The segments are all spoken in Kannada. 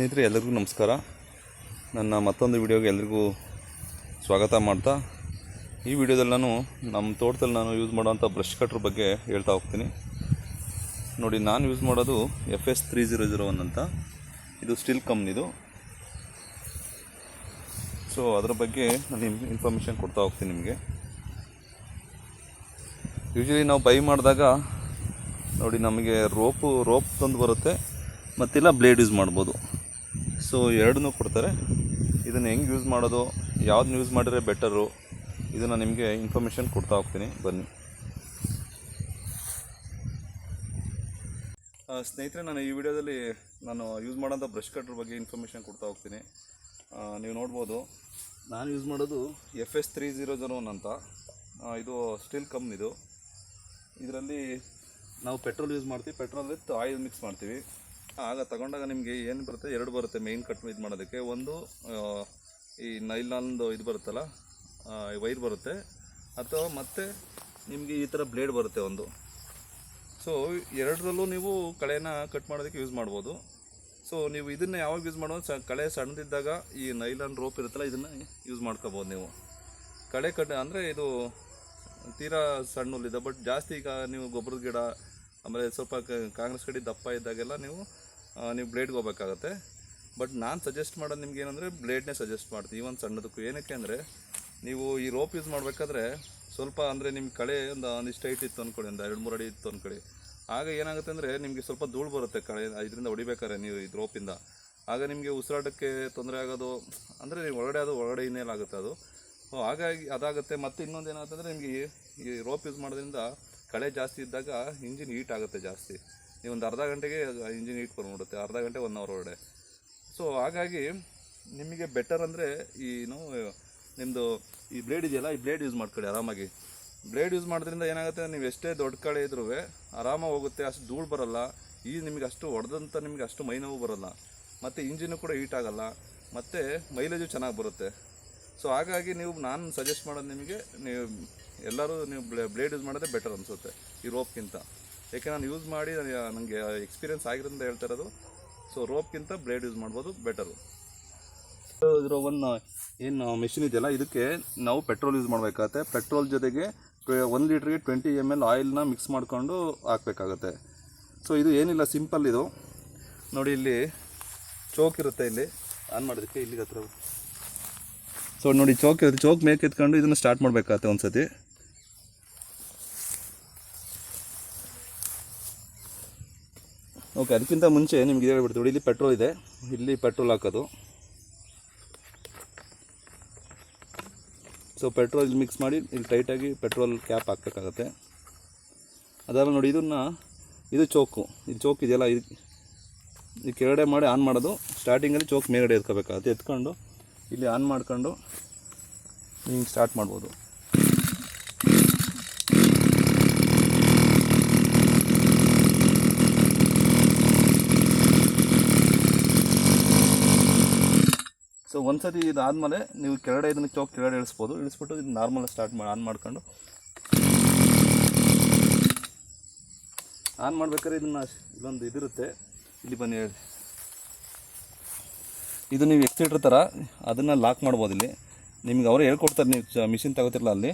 ಸ್ನೇಹಿತರೆ ಎಲ್ಲರಿಗೂ ನಮಸ್ಕಾರ. ನನ್ನ ಮತ್ತೊಂದು ವಿಡಿಯೋಗೆ ಎಲ್ರಿಗೂ ಸ್ವಾಗತ ಮಾಡ್ತಾ. ಈ ವಿಡಿಯೋದಲ್ಲಿ ನಾನು ನಮ್ಮ ತೋಟದಲ್ಲಿ ನಾನು ಯೂಸ್ ಮಾಡೋವಂಥ ಬ್ರಷ್ ಕಟ್ರ್ ಬಗ್ಗೆ ಹೇಳ್ತಾ ಹೋಗ್ತೀನಿ. ನೋಡಿ, ನಾನು ಯೂಸ್ ಮಾಡೋದು F S three zero zero one ಅಂತ. ಇದು ಸ್ಟಿಲ್ ಕಂಪ್ನಿದು ಸೊ ಅದರ ಬಗ್ಗೆ ನಾನು ಇನ್ಫಾರ್ಮೇಷನ್ ಕೊಡ್ತಾ ಹೋಗ್ತೀನಿ ನಿಮಗೆ. ಯೂಶ್ವಲಿ ನಾವು ಬೈ ಮಾಡಿದಾಗ, ನೋಡಿ, ನಮಗೆ ರೋಪು ರೋಪ್ ತಂದು ಬರುತ್ತೆ. ಮತ್ತಿಲ್ಲ ಬ್ಲೇಡ್ ಯೂಸ್ ಮಾಡ್ಬೋದು. ಸೊ ಎರಡನ್ನೂ ಕೊಡ್ತಾರೆ. ಇದನ್ನು ಹೆಂಗೆ ಯೂಸ್ ಮಾಡೋದು ಯಾವ್ದನ್ನ ಯೂಸ್ ಮಾಡಿದ್ರೆ ಬೆಟರು ಇದನ್ನು ನಿಮಗೆ ಇನ್ಫಾರ್ಮೇಷನ್ ಕೊಡ್ತಾ ಹೋಗ್ತೀನಿ. ಬನ್ನಿ. ಸ್ನೇಹಿತರೆ, ನಾನು ಈ ವಿಡಿಯೋದಲ್ಲಿ ನಾನು ಯೂಸ್ ಮಾಡೋಂಥ ಬ್ರಷ್ ಕಟ್ರ್ ಬಗ್ಗೆ ಇನ್ಫಾರ್ಮೇಷನ್ ಕೊಡ್ತಾ ಹೋಗ್ತೀನಿ. ನೀವು ನೋಡ್ಬೋದು, ನಾನು ಯೂಸ್ ಮಾಡೋದು F S three zero zero one ಅಂತ ಇದು ಸ್ಟೀಲ್ ಕಂಪ್ನಿದು ಇದರಲ್ಲಿ ನಾವು ಪೆಟ್ರೋಲ್ ಯೂಸ್ ಮಾಡ್ತೀವಿ. ಪೆಟ್ರೋಲ್ ವಿತ್ ಆಯಿಲ್ ಮಿಕ್ಸ್ ಮಾಡ್ತೀವಿ. ಆಗ ತಗೊಂಡಾಗ ನಿಮಗೆ ಏನು ಬರುತ್ತೆ? ಎರಡು ಬರುತ್ತೆ ಮೇಯ್ನ್ ಕಟ್ ಇದು ಮಾಡೋದಕ್ಕೆ. ಒಂದು ಈ ನೈಲಾನ್ದು ಇದು ಬರುತ್ತಲ್ಲ ವೈರ್ ಬರುತ್ತೆ. ಅಥವಾ ಮತ್ತೆ ನಿಮಗೆ ಈ ಥರ ಬ್ಲೇಡ್ ಬರುತ್ತೆ ಒಂದು. ಸೊ ಎರಡರಲ್ಲೂ ನೀವು ಕಳೆನ ಕಟ್ ಮಾಡೋದಕ್ಕೆ ಯೂಸ್ ಮಾಡ್ಬೋದು. ಸೊ ನೀವು ಇದನ್ನು ಯಾವಾಗ ಯೂಸ್ ಮಾಡೋದು ಸ, ಕಳೆ ಸಣ್ಣದಿದ್ದಾಗ ಈ ನೈಲಾನ್ ರೋಪ್ ಇರುತ್ತಲ್ಲ, ಇದನ್ನು ಯೂಸ್ ಮಾಡ್ಕೋಬೋದು ನೀವು. ಕಳೆ ಕಟ್, ಅಂದರೆ ಇದು ತೀರಾ ಸಣ್ಣ ಹುಲ್ಲಿದೆ ಬಟ್ ಜಾಸ್ತಿ ಈಗ ನೀವು ಗೊಬ್ಬರದ ಗಿಡ, ಆಮೇಲೆ ಸ್ವಲ್ಪ ಕಾಂಗ್ರೆಸ್ ಕಡೆ ದಪ್ಪ ಇದ್ದಾಗೆಲ್ಲ ನೀವು ನೀವು ಬ್ಲೇಡ್ಗೆ ಹೋಗ್ಬೇಕಾಗತ್ತೆ. ಬಟ್ ನಾನು ಸಜೆಸ್ಟ್ ಮಾಡೋದು ನಿಮ್ಗೆ ಏನಂದರೆ ಬ್ಲೇಡ್ನೇ ಸಜೆಸ್ಟ್ ಮಾಡ್ತೀನಿ. ಒಂದು ಸಣ್ಣದಕ್ಕೂ. ಏನಕ್ಕೆ ಅಂದರೆ, ನೀವು ಈ ರೋಪ್ ಯೂಸ್ ಮಾಡಬೇಕಾದ್ರೆ ಸ್ವಲ್ಪ ಅಂದರೆ ನಿಮ್ಮ ಕಳೆ ಒಂದು ಒಂದಿಷ್ಟು ಹೈಟ್ ಇತ್ತು ಅಂದ್ಕೊಳ್ಳಿ ಒಂದು ಎರಡು ಮೂರು ಅಡಿ ಇತ್ತು ಅಂದ್ಕೊಳ್ಳಿ ಆಗ ಏನಾಗುತ್ತೆ ಅಂದರೆ ನಿಮಗೆ ಸ್ವಲ್ಪ ಧೂಳು ಬರುತ್ತೆ ಕಳೆ ಇದರಿಂದ ಹೊಡಿಬೇಕಾದ್ರೆ ನೀವು ಇದು ರೋಪಿಂದ. ಆಗ ನಿಮಗೆ ಉಸಿರಾಟಕ್ಕೆ ತೊಂದರೆ ಆಗೋದು, ಅಂದರೆ ನೀವು ಒಳಗಡೆ ಅದು ಒಳಗಡೆ ಇನ್ನೇಲ್ ಆಗುತ್ತೆ ಅದು. ಹಾಗಾಗಿ ಅದಾಗುತ್ತೆ. ಮತ್ತು ಇನ್ನೊಂದು ಏನಾಗುತ್ತೆ ಅಂದರೆ ನಿಮಗೆ ಈ ರೋಪ್ ಯೂಸ್ ಮಾಡೋದ್ರಿಂದ ಕಳೆ ಜಾಸ್ತಿ ಇದ್ದಾಗ ಇಂಜಿನ್ ಹೀಟ್ ಆಗುತ್ತೆ ಜಾಸ್ತಿ. ನೀವು ಒಂದು ಅರ್ಧ ಗಂಟೆಗೆ ಇಂಜಿನ್ ಹೀಟ್ ಮಾಡುತ್ತೆ ಅರ್ಧ ಗಂಟೆ ಒನ್ ಅವರ್ ಒಳಗಡೆ. ಸೊ ಹಾಗಾಗಿ ನಿಮಗೆ ಬೆಟರ್ ಅಂದರೆ ಏನು ನಿಮ್ಮದು ಈ ಬ್ಲೇಡ್ ಇದೆಯಲ್ಲ, ಈ ಬ್ಲೇಡ್ ಯೂಸ್ ಮಾಡ್ಕೊಳ್ಳಿ ಆರಾಮಾಗಿ. ಬ್ಲೇಡ್ ಯೂಸ್ ಮಾಡೋದ್ರಿಂದ ಏನಾಗುತ್ತೆ, ನೀವು ಎಷ್ಟೇ ದೊಡ್ಡ ಕಳೆ ಇದ್ರೂ ಆರಾಮಾಗಿ ಹೋಗುತ್ತೆ, ಅಷ್ಟು ಧೂಳು ಬರಲ್ಲ. ಈ ನಿಮಗೆ ಅಷ್ಟು ಹೊಡೆದಂಥ ನಿಮಗೆ ಅಷ್ಟು ಮೈ ನೋವು ಬರಲ್ಲ. ಮತ್ತು ಇಂಜಿನು ಕೂಡ ಹೀಟ್ ಆಗಲ್ಲ. ಮತ್ತು ಮೈಲೇಜು ಚೆನ್ನಾಗಿ ಬರುತ್ತೆ. ಸೊ ಹಾಗಾಗಿ ನೀವು, ನಾನು ಸಜೆಸ್ಟ್ ಮಾಡೋದು ನಿಮಗೆ, ನೀವು ಎಲ್ಲರೂ ನೀವು ಬ್ಲೇಡ್ ಯೂಸ್ ಮಾಡೋದೇ ಬೆಟರ್ ಅನಿಸುತ್ತೆ, ಈ ರೋಪ್ಗಿಂತ ಯಾಕೆ ನಾನು ಯೂಸ್ ಮಾಡಿ ನನಗೆ ಎಕ್ಸ್ಪೀರಿಯನ್ಸ್ ಆಗಿರೋದ್ರಿಂದ ಹೇಳ್ತಾ ಇರೋದು. ಸೊ ರೋಪ್ಗಿಂತ ಬ್ಲೇಡ್ ಯೂಸ್ ಮಾಡ್ಬೋದು ಬೆಟರು ಇರೋ ಒಂದು ಏನು ಮೆಷಿನ್ ಇದೆಯಲ್ಲ, ಇದಕ್ಕೆ ನಾವು ಪೆಟ್ರೋಲ್ ಯೂಸ್ ಮಾಡಬೇಕಾಗತ್ತೆ. ಪೆಟ್ರೋಲ್ ಜೊತೆಗೆ ಒಂದು ಲೀಟ್ರಿಗೆ ಟ್ವೆಂಟಿ ಎಂ ಎಲ್ ಆಯಿಲ್ನ ಮಿಕ್ಸ್ ಮಾಡಿಕೊಂಡು ಹಾಕಬೇಕಾಗತ್ತೆ. ಸೊ ಇದು ಏನಿಲ್ಲ ಸಿಂಪಲ್ ಇದು. ನೋಡಿ ಇಲ್ಲಿ ಚೋಕ್ ಇರುತ್ತೆ ಇಲ್ಲಿ. ಆನ್ ಮಾಡೋದಕ್ಕೆ ಇಲ್ಲಿಗೆ ಹತ್ರ ಸೊ ನೋಡಿ ಚೋಕ್ ಇರುತ್ತೆ. ಚೋಕ್ ಮೇಕ್ ಎತ್ಕೊಂಡು ಇದನ್ನು ಸ್ಟಾರ್ಟ್ ಮಾಡಬೇಕಾಗತ್ತೆ ಒಂದು ಸತಿ ಓಕೆ ಅದಕ್ಕಿಂತ ಮುಂಚೆ ನಿಮ್ಗೆ ಇದು ಹೇಳ್ಬಿಡ್ತೀವಿ ಇಲ್ಲಿ ಪೆಟ್ರೋಲ್ ಇದೆ. ಇಲ್ಲಿ ಪೆಟ್ರೋಲ್ ಹಾಕೋದು. ಸೊ ಪೆಟ್ರೋಲ್ ಇಲ್ಲಿ ಮಿಕ್ಸ್ ಮಾಡಿ, ಇಲ್ಲಿ ಟೈಟಾಗಿ ಪೆಟ್ರೋಲ್ ಕ್ಯಾಪ್ ಹಾಕಬೇಕಾಗತ್ತೆ. ಅದಲ್ಲ ನೋಡಿ, ಇದನ್ನು, ಇದು ಚೌಕು ಇದು ಚೋಕ್ ಇದೆಯಲ್ಲ, ಇದು ಈ ಕೆಳಗಡೆ ಮಾಡಿ ಆನ್ ಮಾಡೋದು. ಸ್ಟಾರ್ಟಿಂಗಲ್ಲಿ ಚೋಕ್ ಮೇಲ್ಗಡೆ ಎತ್ಕೋಬೇಕಾಗತ್ತೆ. ಎತ್ಕೊಂಡು, ಇಲ್ಲಿ ಆನ್ ಮಾಡ್ಕೊಂಡು ಹಿಂಗೆ ಸ್ಟಾರ್ಟ್ ಮಾಡ್ಬೋದು. ಸೊ ಒಂದ್ಸತಿ ಇದಾದಮೇಲೆ ನೀವು ಕೆಳಗಡೆ ಇದನ್ನು ಚೌಕ್ ಕೆಳಗಡೆ ಇಳಿಸ್ಬೋದು. ಇಳಿಸ್ಬಿಟ್ಟು ಇದು ನಾರ್ಮಲ್ ಸ್ಟಾರ್ಟ್ ಮಾಡಿ ಆನ್ ಮಾಡ್ಕೊಂಡು. ಆನ್ ಮಾಡ್ಬೇಕಾದ್ರೆ ಇದನ್ನು ಇದೊಂದು ಇದಿರುತ್ತೆ. ಇಲ್ಲಿ ಬನ್ನಿ ಹೇಳಿ. ಇದು ನೀವು ಎಕ್ಸಿಟ್ರ್ ಥರ ಅದನ್ನು ಲಾಕ್ ಮಾಡ್ಬೋದು ಇಲ್ಲಿ. ನಿಮ್ಗೆ ಅವರೇ ಹೇಳ್ಕೊಡ್ತಾರೆ, ನೀವು ಮಿಷಿನ್ ತಗೋತಿರಲ್ಲ ಅಲ್ಲಿ.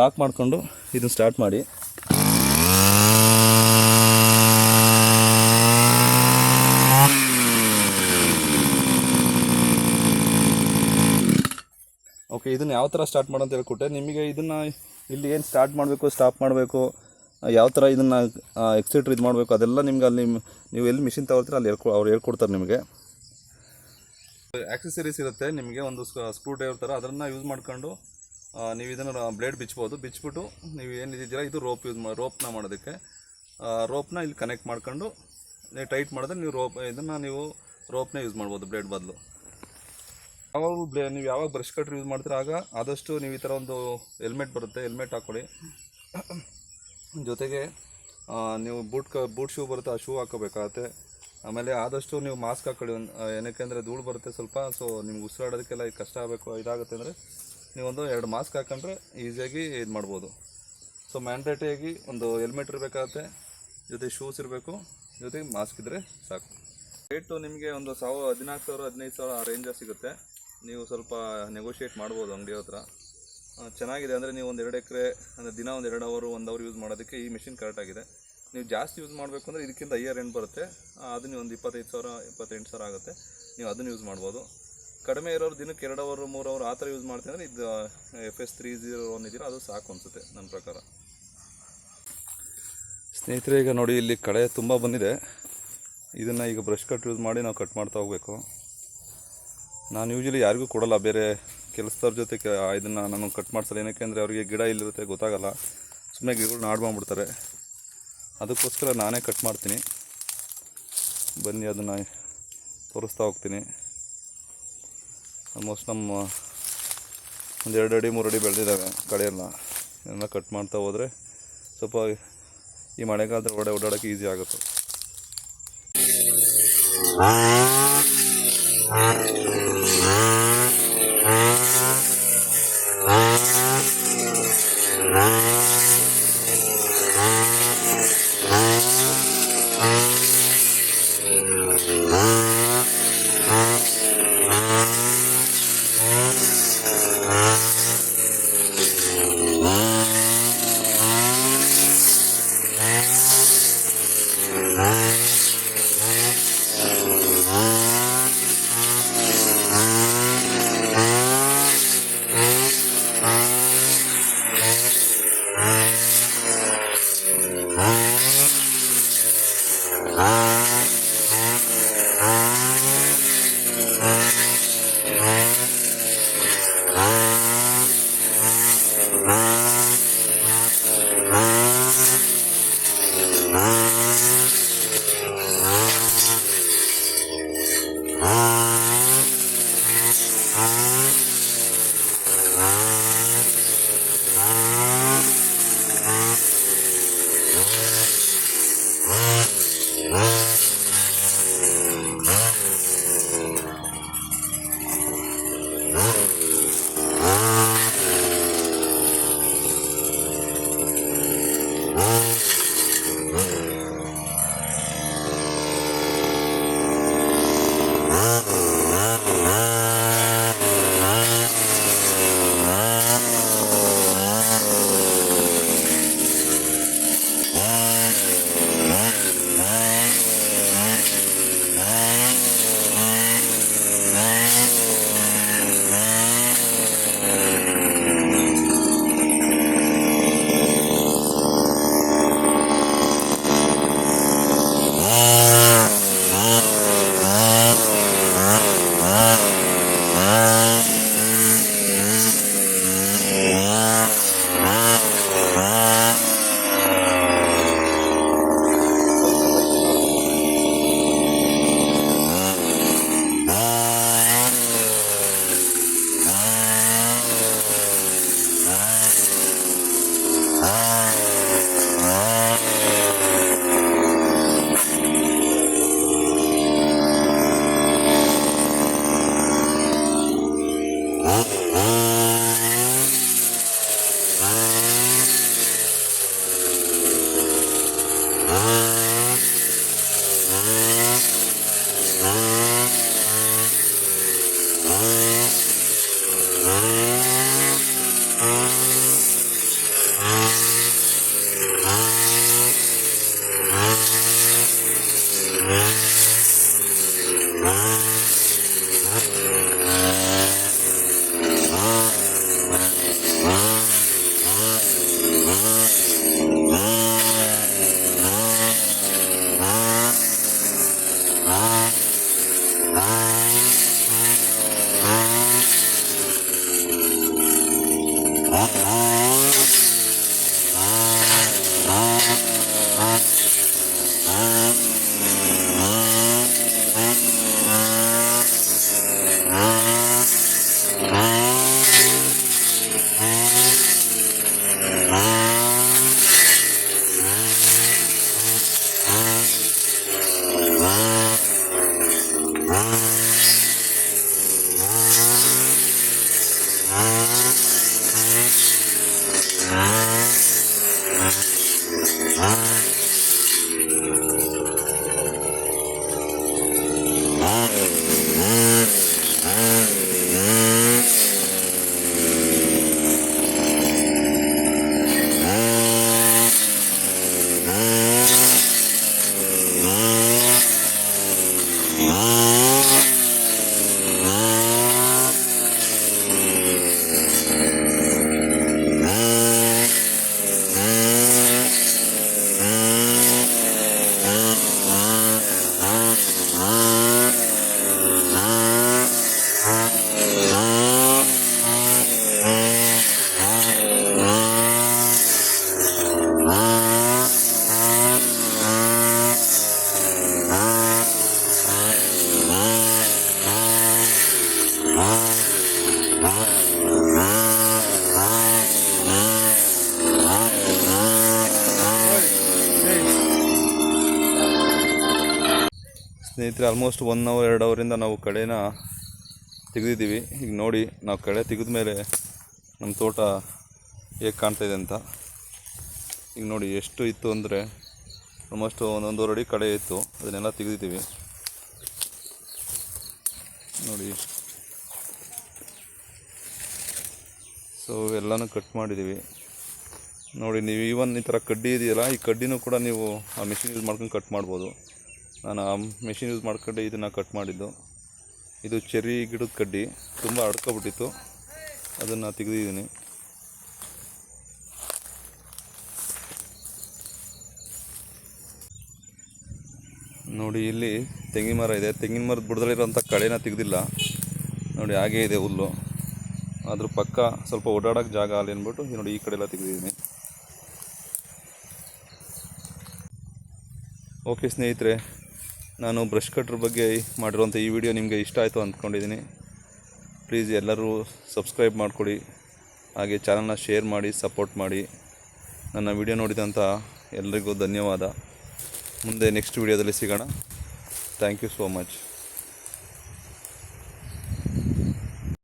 ಲಾಕ್ ಮಾಡಿಕೊಂಡು ಇದನ್ನು ಸ್ಟಾರ್ಟ್ ಮಾಡಿ. ಓಕೆ, ಇದನ್ನು ಯಾವ ಥರ ಸ್ಟಾರ್ಟ್ ಮಾಡೋಂತ ಹೇಳ್ಕೊಟ್ಟೆ. ನಿಮಗೆ ಇದನ್ನು ಇಲ್ಲಿ ಏನು ಸ್ಟಾರ್ಟ್ ಮಾಡಬೇಕು ಸ್ಟಾಪ್ ಮಾಡಬೇಕು, ಯಾವ ಥರ ಇದನ್ನು ಎಕ್ಸಿಟ್ರ್ ಇದು ಮಾಡಬೇಕು, ಅದೆಲ್ಲ ನಿಮ್ಗೆ ಅಲ್ಲಿ ನೀವು ಎಲ್ಲಿ ಮಿಷಿನ್ ತಗೊಳ್ತೀರ ಅಲ್ಲಿ ಹೇಳ್ಕೊ ಅವ್ರು ಹೇಳ್ಕೊಡ್ತಾರೆ ನಿಮಗೆ. ಆಕ್ಸೆಸರೀಸ್ ಇರುತ್ತೆ, ನಿಮಗೆ ಒಂದು ಸ್ಕ್ರೂ ಡ್ರೈವರ್ ಥರ ಅದನ್ನು ಯೂಸ್ ಮಾಡ್ಕೊಂಡು ನೀವು ಇದನ್ನು ಬ್ಲೇಡ್ ಬಿಚ್ಬೋದು. ಬಿಚ್ಬಿಟ್ಟು ನೀವು ಏನಿದ್ದೀರಾ ಇದು ರೋಪ್ ಯೂಸ್ ಮಾಡಿ ರೋಪ್ನ ಮಾಡೋದಕ್ಕೆ. ರೋಪ್ನ ಇಲ್ಲಿ ಕನೆಕ್ಟ್ ಮಾಡ್ಕೊಂಡು ಟೈಟ್ ಮಾಡಿದ್ರೆ ನೀವು ರೋಪ್ ಇದನ್ನು ನೀವು ರೋಪ್ನೇ ಯೂಸ್ ಮಾಡ್ಬೋದು ಬ್ಲೇಡ್ ಬದಲು. ಯಾವಾಗ ಬ್ಲೇ ನೀವು ಯಾವಾಗ ಬ್ರಷ್ ಕಟ್ರ್ ಯೂಸ್ ಮಾಡ್ತೀರಾ, ಆಗ ಆದಷ್ಟು ನೀವು ಈ ಥರ ಒಂದು ಹೆಲ್ಮೆಟ್ ಬರುತ್ತೆ ಹೆಲ್ಮೆಟ್ ಹಾಕ್ಕೊಳ್ಳಿ ಜೊತೆಗೆ ನೀವು ಬೂಟ್ ಕ ಬೂಟ್ ಶೂ ಬರುತ್ತೆ, ಆ ಶೂ ಹಾಕೋಬೇಕಾಗತ್ತೆ. ಆಮೇಲೆ ಆದಷ್ಟು ನೀವು ಮಾಸ್ಕ್ ಹಾಕೊಳ್ಳಿ, ಒಂದು ಏನಕ್ಕೆ ಅಂದರೆ ಧೂಳು ಬರುತ್ತೆ ಸ್ವಲ್ಪ ಸೊ ನಿಮ್ಗೆ ಉಸಿರಾಡೋದಕ್ಕೆಲ್ಲ ಈಗ ಕಷ್ಟ ಆಗಬೇಕು, ಇದಾಗುತ್ತೆ ಅಂದರೆ ನೀವೊಂದು ಎರಡು ಮಾಸ್ಕ್ ಹಾಕೊಂಡ್ರೆ ಈಸಿಯಾಗಿ ಇದು ಮಾಡ್ಬೋದು. ಸೊ ಮ್ಯಾಂಡೇಟಿಯಾಗಿ ಒಂದು ಹೆಲ್ಮೆಟ್ ಇರಬೇಕಾಗತ್ತೆ ಜೊತೆ ಶೂಸ್ ಇರಬೇಕು, ಜೊತೆಗೆ ಮಾಸ್ಕ್ ಇದ್ದರೆ ಸಾಕು. ರೇಟು ನಿಮಗೆ ಒಂದು ಸಾವಿರ ಹದಿನಾಲ್ಕು ಸಾವಿರ ಹದಿನೈದು ಸಾವಿರ ಆ ರೇಂಜಲ್ಲಿ ಸಿಗುತ್ತೆ. ನೀವು ಸ್ವಲ್ಪ ನೆಗೋಷಿಯೇಟ್ ಮಾಡ್ಬೋದು ಅಂಗಡಿ ಹತ್ರ. ಚೆನ್ನಾಗಿದೆ ಅಂದರೆ ನೀವು ಒಂದು ಎರಡು ಎಕರೆ ಅಂದರೆ ದಿನ ಒಂದು ಎರಡು ಅವರು ಒಂದು ಅವರ್ ಯೂಸ್ ಮಾಡೋದಕ್ಕೆ ಈ ಮಿಷಿನ್ ಕರೆಕ್ಟಾಗಿದೆ ನೀವು ಜಾಸ್ತಿ ಯೂಸ್ ಮಾಡಬೇಕು ಅಂದರೆ ಇದಕ್ಕಿಂತ ಐಯರ್ ಎಂಡ್ ಬರುತ್ತೆ. ಆ, ಅದು ನೀವು ಒಂದು ಇಪ್ಪತ್ತೈದು ಸಾವಿರ ಇಪ್ಪತ್ತೆಂಟು ಸಾವಿರ ಆಗುತ್ತೆ. ನೀವು ಅದನ್ನು ಯೂಸ್ ಮಾಡ್ಬೋದು. ಕಡಿಮೆ ಇರೋರು ದಿನಕ್ಕೆ ಎರಡು ಅವರು ಮೂರು ಅವರು ಆ ಥರ ಯೂಸ್ ಮಾಡ್ತೀನಿ ಅಂದರೆ ಇದು F S three zero one ಇದೆಯಲ್ಲ ಅದು ಸಾಕು ಅನಿಸುತ್ತೆ ನನ್ನ ಪ್ರಕಾರ. ಸ್ನೇಹಿತರೆ ಈಗ ನೋಡಿ ಇಲ್ಲಿ ಕಳೆ ತುಂಬ ಬಂದಿದೆ. ಇದನ್ನು ಈಗ ಬ್ರಷ್ ಕಟ್ ಯೂಸ್ ಮಾಡಿ ನಾವು ಕಟ್ ಮಾಡ್ತಾ ಹೋಗಬೇಕು. ನಾನು ಯೂಶಲಿ ಯಾರಿಗೂ ಕೊಡಲ್ಲ, ಬೇರೆ ಕೆಲಸದವ್ರ ಜೊತೆ ಇದನ್ನು ನಾನು ಕಟ್ ಮಾಡಿಸಲ್ಲ. ಏನಕ್ಕೆ ಅಂದರೆ ಅವರಿಗೆ ಗಿಡ ಇಲ್ಲಿರುತ್ತೆ, ಗೊತ್ತಾಗಲ್ಲ. ಸುಮ್ಮನೆ ಗಿಡಗಳನ್ನ ಹಾಳು ಮಾಡಿಬಿಡ್ತಾರೆ ಅದಕ್ಕೋಸ್ಕರ ನಾನೇ ಕಟ್ ಮಾಡ್ತೀನಿ. ಬನ್ನಿ, ಅದನ್ನು ತೋರಿಸ್ತಾ ಹೋಗ್ತೀನಿ. ಆಲ್ಮೋಸ್ಟ್ ನಮ್ಮ ಒಂದು ಎರಡು ಅಡಿ, ಮೂರು ಅಡಿ ಬೆಳೆದಿದ್ದಾವೆ ಕಳೆಯೆಲ್ಲ ಇದನ್ನ ಕಟ್ ಮಾಡ್ತಾ ಹೋದರೆ ಸ್ವಲ್ಪ ಈ ಮಳೆಗಾಲದ ಒಡೆ ಓಡಾಡೋಕ್ಕೆ ಈಸಿ ಆಗುತ್ತೆ. Whoa. ಸ್ನೇಹಿತರೆ ಆಲ್ಮೋಸ್ಟ್ ಒನ್ ಅವರ್ ಎರಡು ಅವರಿಂದ ನಾವು ಕಳೆನ ತೆಗೆದಿದ್ದೀವಿ. ಈಗ ನೋಡಿ, ನಾವು ಕಳೆ ತೆಗೆದ ಮೇಲೆ ನಮ್ಮ ತೋಟ ಹೇಗೆ ಇದೆ ಅಂತ. ಈಗ ನೋಡಿ, ಎಷ್ಟು ಇತ್ತು ಅಂದರೆ ಆಲ್ಮೋಸ್ಟ್ ಒಂದೊಂದೂವರೆ ಅಡಿ ಕಳೆ ಇತ್ತು. ಅದನ್ನೆಲ್ಲ ತೆಗೆದಿದ್ದೀವಿ. ನೋಡಿ. ಸೊ ಎಲ್ಲನೂ ಕಟ್ ಮಾಡಿದ್ದೀವಿ. ನೋಡಿ, ನೀವು ಈವನ್ ಈ ಥರ ಕಡ್ಡಿ ಇದೆಯಲ್ಲ, ಈ ಕಡ್ಡಿನೂ ಕೂಡ ನೀವು ಆ ಮಿಷಿನ್ ಯೂಸ್ ಮಾಡ್ಕೊಂಡು ಕಟ್ ಮಾಡ್ಬೋದು. ನಾನು ಆ ಮೆಷಿನ್ ಯೂಸ್ ಮಾಡ್ಕೊಂಡು ಇದನ್ನು ಕಟ್ ಮಾಡಿದ್ದು. ಇದು ಚೆರ್ರಿ ಗಿಡದ ಕಡ್ಡಿ. ತುಂಬ ಅಡ್ಕೊಬಿಟ್ಟಿತ್ತು. ಅದನ್ನು ತೆಗೆದಿದ್ದೀನಿ. ನೋಡಿ, ಇಲ್ಲಿ ತೆಂಗಿನ ಮರ ಇದೆ. ತೆಂಗಿನ ಮರದ ಬುಡದಲ್ಲಿರೋಂಥ ಕಳೆನ ತೆಗೆದಿಲ್ಲ. ನೋಡಿ, ಹಾಗೇ ಇದೆ ಹುಲ್ಲು. ಅದ್ರ ಪಕ್ಕ ಸ್ವಲ್ಪ ಓಡಾಡೋಕ್ಕೆ ಜಾಗ ಅಲ್ಲಿ ಅಂದ್ಬಿಟ್ಟು ನೋಡಿ, ಈ ಕಡೆ ಎಲ್ಲ ತೆಗೆದಿದ್ದೀನಿ. ಓಕೆ ಸ್ನೇಹಿತರೆ ನಾನು ಬ್ರಷ್ ಕಟ್ರ್ ಬಗ್ಗೆ ಮಾಡಿರುವಂಥ ಈ ವಿಡಿಯೋ ನಿಮಗೆ ಇಷ್ಟ ಆಯಿತು ಅಂದ್ಕೊಂಡಿದ್ದೀನಿ. ಪ್ಲೀಸ್ ಎಲ್ಲರೂ ಸಬ್ಸ್ಕ್ರೈಬ್ ಮಾಡಿಕೊಡಿ. ಹಾಗೆ ಚಾನಲ್ನ ಶೇರ್ ಮಾಡಿ ಸಪೋರ್ಟ್ ಮಾಡಿ. ನನ್ನ ವಿಡಿಯೋ ನೋಡಿದಂಥ ಎಲ್ರಿಗೂ ಧನ್ಯವಾದ. ಮುಂದೆ ನೆಕ್ಸ್ಟ್ ವಿಡಿಯೋದಲ್ಲಿ ಸಿಗೋಣ. Thank you so much